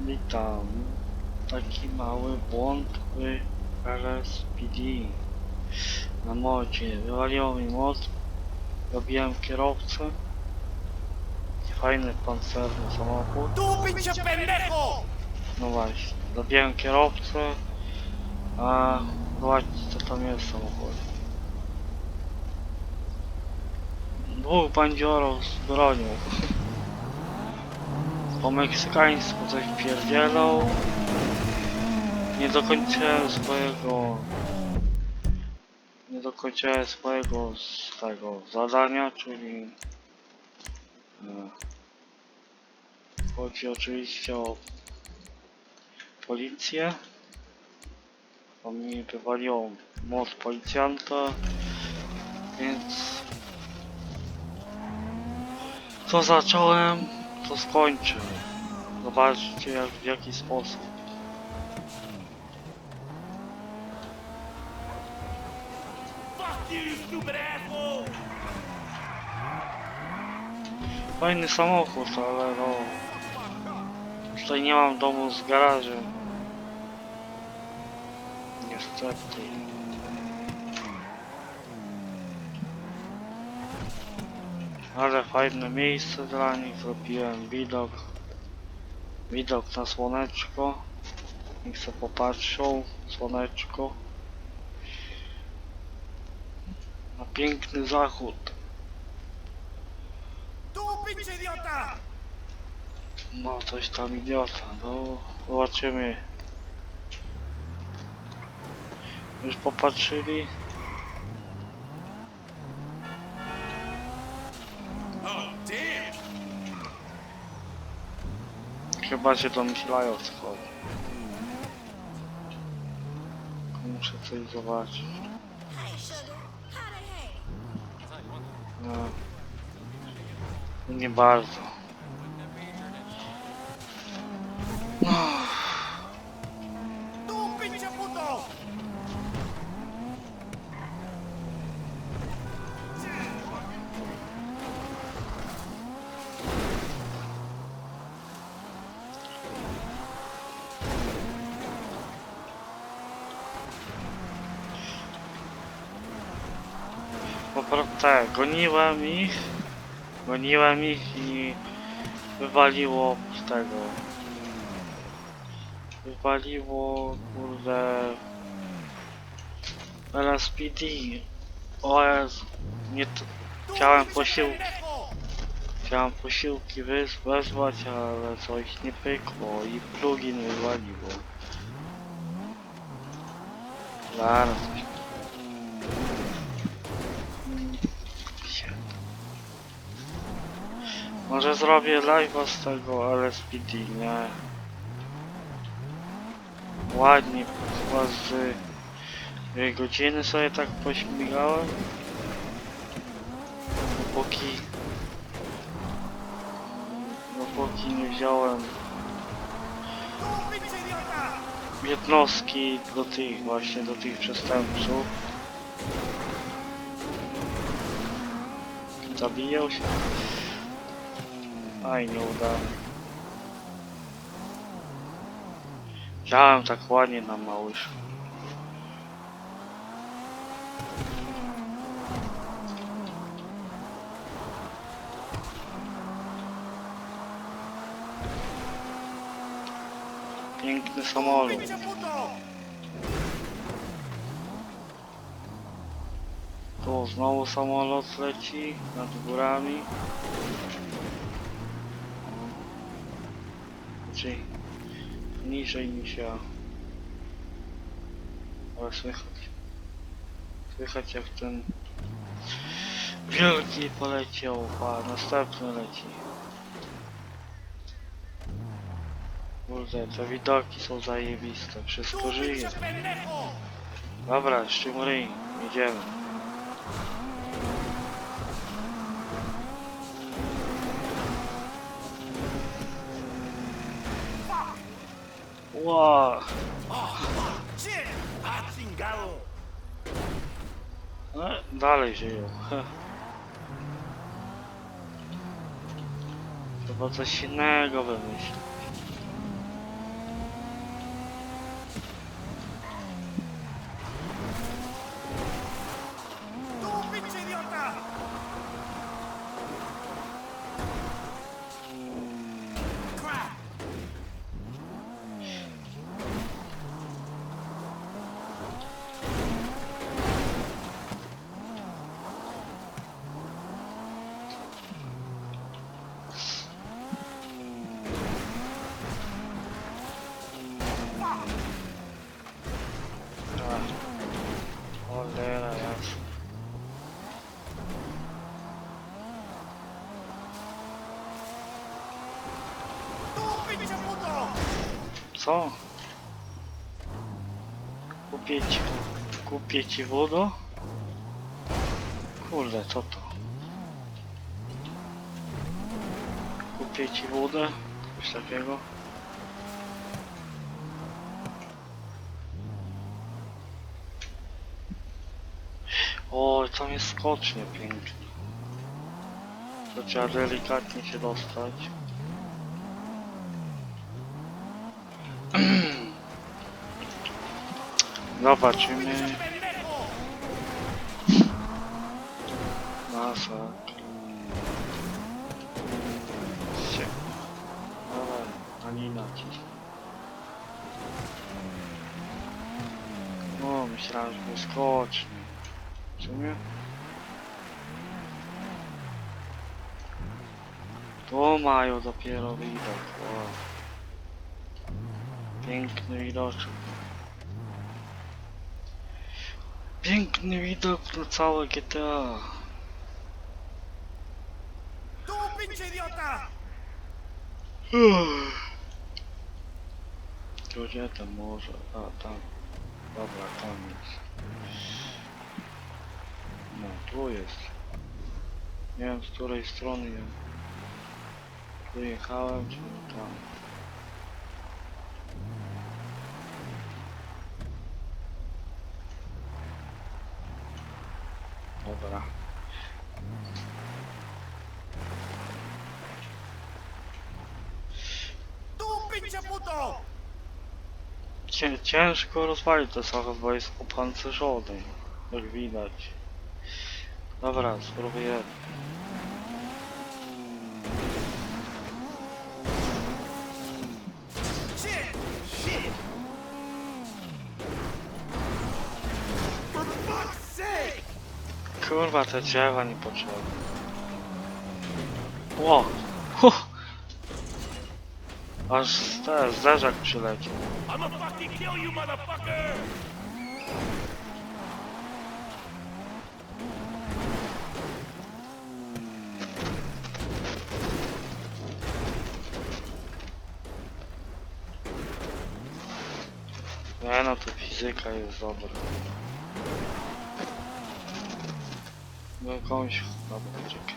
Witam. Taki mały błąd w LSPD. Na modzie. Wywaliło mi moc. Robiłem kierowcę. Fajny pancerny samochód. No właśnie. Robiłem kierowcę. A zobaczcie co tam jest w samochodzie. Dwóch bandziorów z bronią. Po meksykańsku coś pierdzielą. Nie dokończyłem swojego... Nie dokończyłem swojego z tego zadania, czyli... e, Chodzi oczywiście o policję. Bo mi wywaliło moc policjanta, więc co zacząłem, to skończę. Zobaczcie jak, w jaki sposób. Fajny samochód, ale no... Tutaj nie mam domu z garażem. Niestety. Ale fajne miejsce dla nich, zrobiłem widok. Widok na słoneczko. Niech se popatrzą, słoneczko. Na piękny zachód. ¡Tú, pinche idiota! No, coś tam idiota, no zobaczymy. Już popatrzyli? Chyba się domyślają co chodzi. Muszę coś zobaczyć. No. Nie bardzo. ¡Tú, tak, goniłem ich. Goniłem ich i wywaliło z tego. Wywaliło kurde LSPD. O Jezu, nie to, ¡Tú, Chciałem posiłki. chciałem posiłki wezwać, ale coś nie pykło i plugin wywaliło. Zaraz coś. Może zrobię live'a z tego LSPD, nie? Ładnie, chyba z godziny sobie tak pośmigałem. Dopóki dopóki nie wziąłem jednostki do tych właśnie, do tych przestępców. Zabijał się. Aj, nie udało. Działałem tak ładnie na małysz. Piękny ¡Tú, samolot. Tu znowu samolot leci nad górami. Czyli niżej niż ja. Ale słychać. Słychać jak ten wielki poleciał, a następny leci. Kurde, te widoki są zajebiste, wszystko ¡Tú, żyje. Dobra, szczymury, jedziemy. Ła, ¡Shit! ¡Ah, chingado! e, dalej żyją. Bo coś innego wymyśl. ¡Tú, pinche idiota! Crap! Tak. Co? Kupię ci, kupię ci wodę? Kurde, co to? Kupię ci wodę? Coś takiego? O, tam jest skocznie pięknie. To trzeba delikatnie się dostać. Zobaczymy. Masak. Się. Dawaj, ani nacisk. No, myślałem, że wyskocznie. W sumie? To mają dopiero widok. O. Piękny widoczek. Piękny widok na całe GTA. ¡Tú, pinche idiota! To gdzie tam może? A tam. Dobra, tam jest. No, tu jest. Nie wiem z której strony ja tu jechałem, czy tam. Dobra. Cię, ciężko rozwalić ten samochód, bo jest opancerzony. Jak widać. Dobra, spróbuję. Kurwa, te drzewa niepotrzebne. Ło! Huh. Aż te, zderzak przyleciał. Nie no, to fizyka jest dobra. No jakąś... Dobra, czekaj.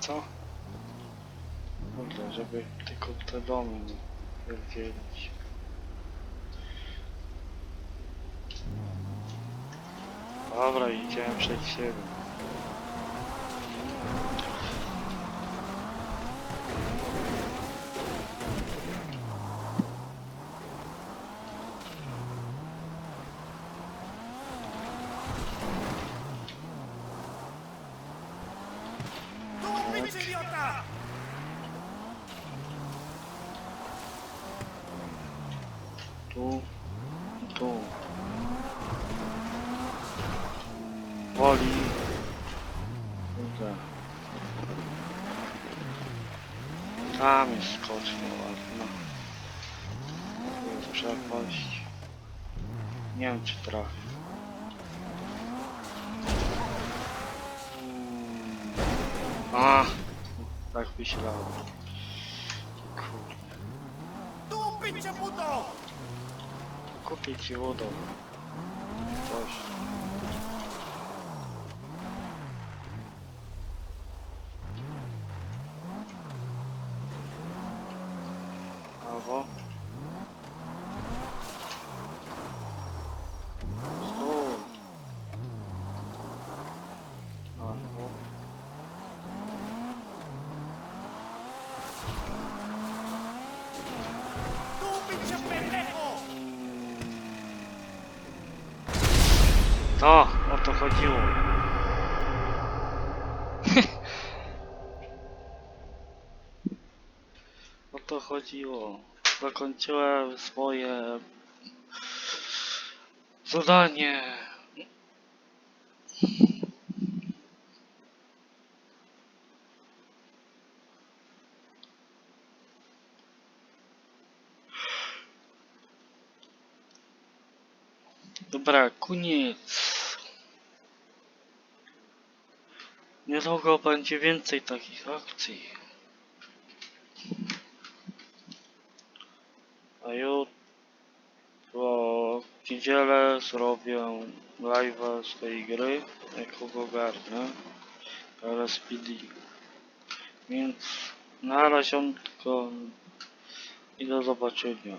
Co? Kurde, żeby tylko te domy nie pierdzielić. Dobra, idziemy przed siebie. Tu. Woli. Kurde. Tam jest skocznia ładna. Tu jest przepaść. Nie wiem czy trafię. A, tak. Kurde. ¡Tú, pinche puto! Kupię ci wodę. To, o to chodziło. o to chodziło. Zakończyłem swoje zadanie. Dobra, koniec. Niedługo będzie więcej takich akcji. A jutro w niedzielę zrobię live'a z tej gry, jak go ogarnę. LSPD. Więc na razie i do zobaczenia.